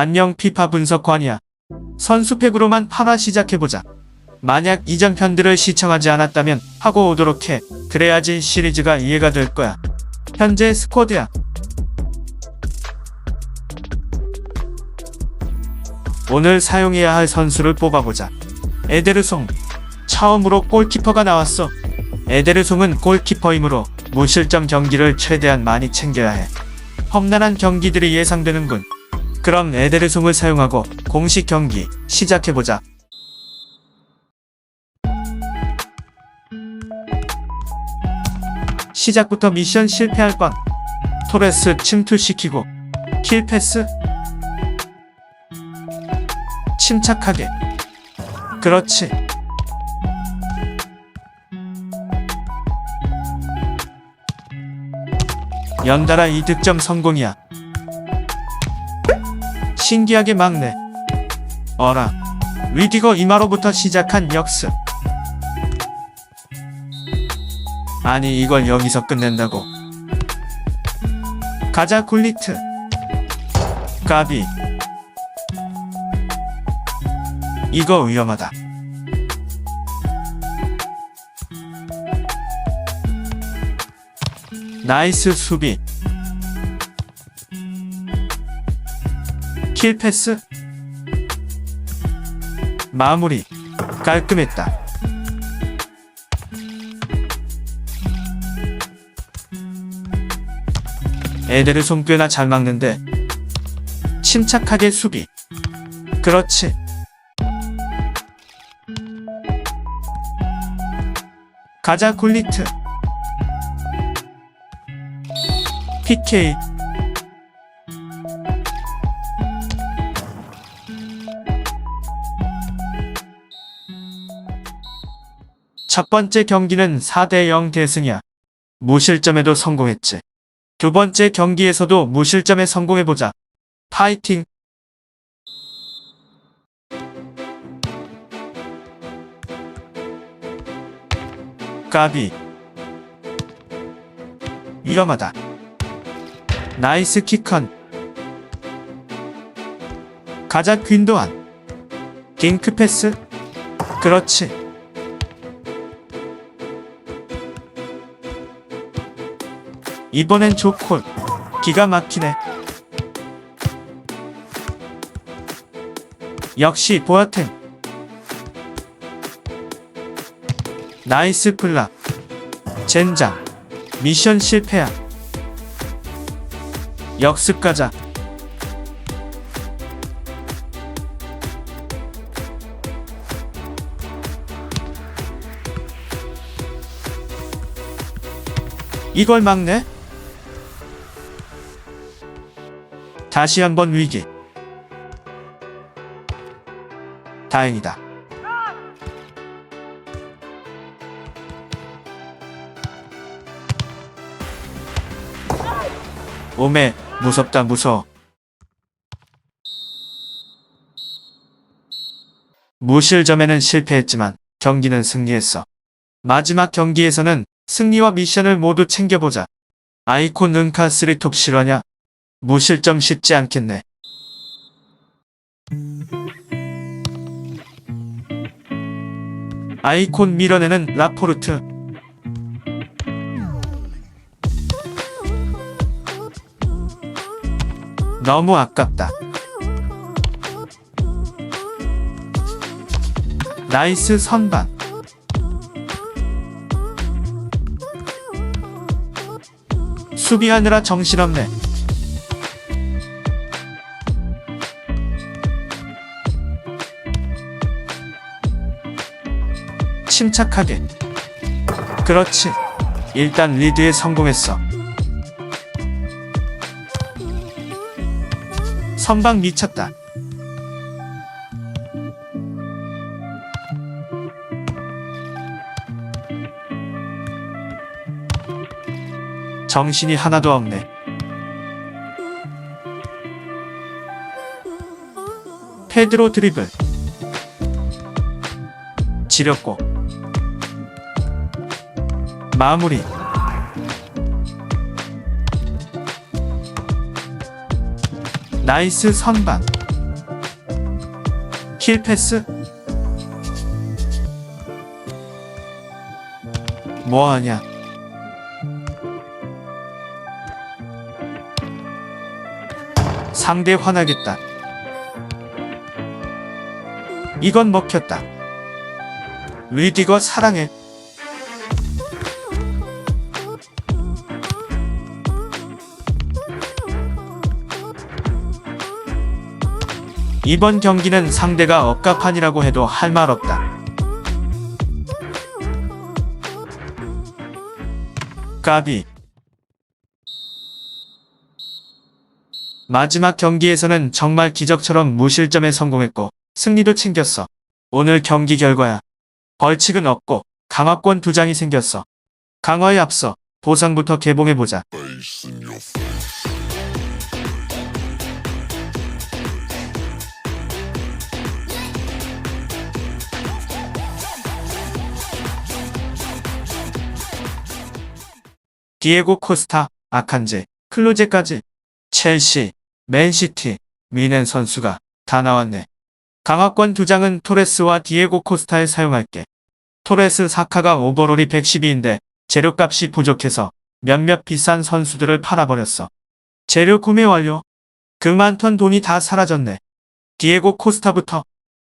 안녕 피파 분석관이야. 선수팩으로만 파라 시작해보자. 만약 이전 편들을 시청하지 않았다면 하고 오도록 해. 그래야지 시리즈가 이해가 될 거야. 현재 스쿼드야. 오늘 사용해야 할 선수를 뽑아보자. 에데르송. 처음으로 골키퍼가 나왔어. 에데르송은 골키퍼이므로 무실점 경기를 최대한 많이 챙겨야 해. 험난한 경기들이 예상되는군. 그럼 에데르송을 사용하고 공식 경기 시작해보자. 시작부터 미션 실패할 뻔. 토레스 침투시키고 킬패스 침착하게 그렇지 연달아 2득점 성공이야 신기하게 막네 어라 위디거 이마로부터 시작한 역습. 아니 이걸 여기서 끝낸다고. 가자 굴리트. 가비. 이거 위험하다. 나이스 수비 킬 패스? 마무리. 깔끔했다. 애들을 꽤나 잘 막는데 침착하게 수비. 그렇지. 가자 굴리트. PK 첫 번째 경기는 4대 0 대승이야. 무실점에도 성공했지. 두 번째 경기에서도 무실점에 성공해보자. 파이팅! 까비. 위험하다. 나이스 키컨. 가자 퀸도안. 갱크 패스. 그렇지. 이번엔 조콜. 기가 막히네. 역시 보아텐. 나이스 플라. 젠장. 미션 실패야. 역습 가자. 이걸 막네? 다시 한번 위기. 다행이다. 오메, 무섭다 무서워. 무실점에는 실패했지만 경기는 승리했어. 마지막 경기에서는 승리와 미션을 모두 챙겨보자. 아이콘 은카 3톱 실화냐? 무실점 쉽지 않겠네. 아이콘 밀어내는 라포르트. 너무 아깝다. 나이스 선방. 수비하느라 정신없네. 침착하게. 그렇지. 일단 리드에 성공했어. 선방 미쳤다. 정신이 하나도 없네. 페드로 드리블. 지렸고. 마무리. 나이스 선방. 킬 패스? 뭐하냐? 상대 화나겠다. 이건 먹혔다. 리디거 사랑해. 이번 경기는 상대가 억가판이라고 해도 할 말 없다. 까비. 마지막 경기에서는 정말 기적처럼 무실점에 성공했고 승리도 챙겼어. 오늘 경기 결과야. 벌칙은 없고 강화권 두 장이 생겼어. 강화에 앞서 보상부터 개봉해보자. 디에고 코스타, 아칸제, 클로제까지 첼시, 맨시티, 미넨 선수가 다 나왔네. 강화권 두 장은 토레스와 디에고 코스타에 사용할게. 토레스 사카가 오버롤이 112인데 재료값이 부족해서 몇몇 비싼 선수들을 팔아버렸어. 재료 구매 완료. 그 많던 돈이 다 사라졌네. 디에고 코스타부터.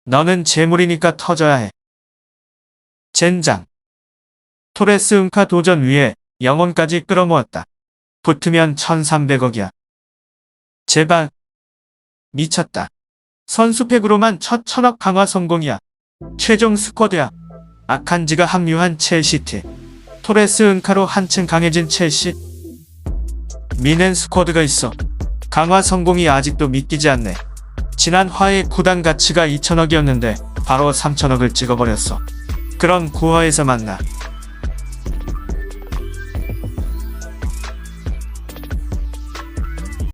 너는 재물이니까 터져야 해. 젠장. 토레스 은카 도전 위에 영혼까지 끌어모았다. 붙으면 1300억이야. 제발. 미쳤다. 선수팩으로만 첫 천억 강화 성공이야. 최종 스쿼드야. 아칸지가 합류한 첼시티. 토레스 은카로 한층 강해진 첼시. 미넨 스쿼드가 있어. 강화 성공이 아직도 믿기지 않네. 지난 화의 구단 가치가 2천억이었는데 바로 3천억을 찍어버렸어. 그런 구화에서 만나.